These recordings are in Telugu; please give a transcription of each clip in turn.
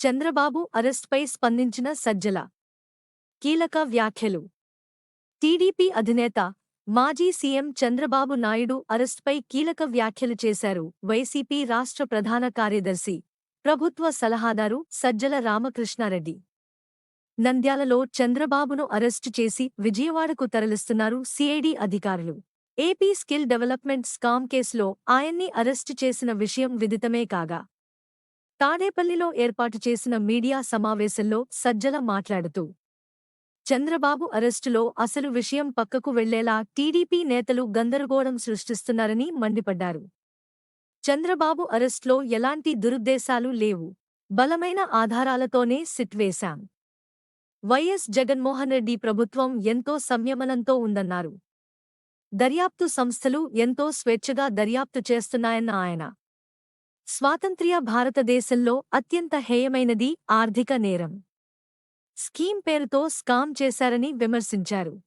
చంద్రబాబు అరెస్ట్పై స్పందించిన సజ్జల కీలక వ్యాఖ్యలు. టీడీపీ అధినేత మాజీ సీఎం చంద్రబాబు నాయుడు అరెస్ట్పై కీలక వ్యాఖ్యలు చేశారు. వైసీపీ రాష్ట్ర ప్రధాన కార్యదర్శి ప్రభుత్వ సలహాదారు సజ్జల రామకృష్ణారెడ్డి. నంద్యాలలో చంద్రబాబును అరెస్టు చేసి విజయవాడకు తరలిస్తున్నారు సిఐడి అధికారులు. ఏపీ స్కిల్ డెవలప్మెంట్ స్కామ్ కేసులో ఆయన్ని అరెస్టు చేసిన విషయం విదితమే కాగా తాడేపల్లిలో ఏర్పాటు చేసిన మీడియా సమావేశంలో సజ్జల మాట్లాడుతూ చంద్రబాబు అరెస్టులో అసలు విషయం పక్కకు వెళ్ళేలా టీడీపీ నేతలు గందరగోళం సృష్టిస్తున్నారని మండిపడ్డారు. చంద్రబాబు అరెస్ట్లో ఎలాంటి దురుద్దేశాలు లేవు. బలమైన ఆధారాలతోనే సిట్ వేశాం. వైఎస్ జగన్మోహన్ రెడ్డి ప్రభుత్వం ఎంతో సంయమనంతో ఉందన్నారు. దర్యాప్తు సంస్థలు ఎంతో స్వేచ్ఛగా దర్యాప్తు చేస్తున్నాయన్న ఆయన స్వాతంత్ర్య భారతదేశంలో అత్యంత హేయమైనది ఆర్థిక నేరం. స్కీమ్ పేరుతో స్కామ్ చేశారని విమర్శించారు.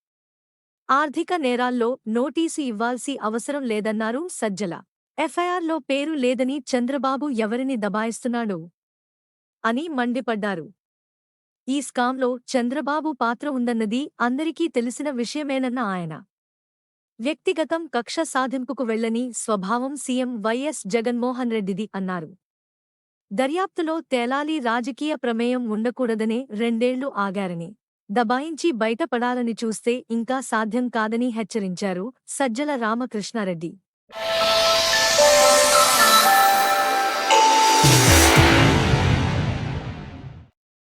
ఆర్థిక నేరాల్లో నోటీసు ఇవ్వాల్సి అవసరం లేదన్నారు సజ్జల. ఎఫ్ఐఆర్లో పేరు లేదని చంద్రబాబు ఎవరిని దబాయిస్తున్నాడు? అని మండిపడ్డారు. ఈ స్కామ్లో చంద్రబాబు పాత్ర ఉందన్నది అందరికీ తెలిసిన విషయమేనన్న ఆయన. వ్యక్తిగతం కక్ష సాధింపుకు వెళ్ళని స్వభావం సీఎం వైఎస్ జగన్మోహన్ రెడ్డిది అన్నారు. దర్యాప్తులో తేలాలి రాజకీయ ప్రమేయం ఉండకూడదనే రెండేళ్ళు ఆగారని దబాయించి బయటపడాలని చూస్తే ఇంకా సాధ్యం కాదని హెచ్చరించారు సజ్జల రామకృష్ణారెడ్డి.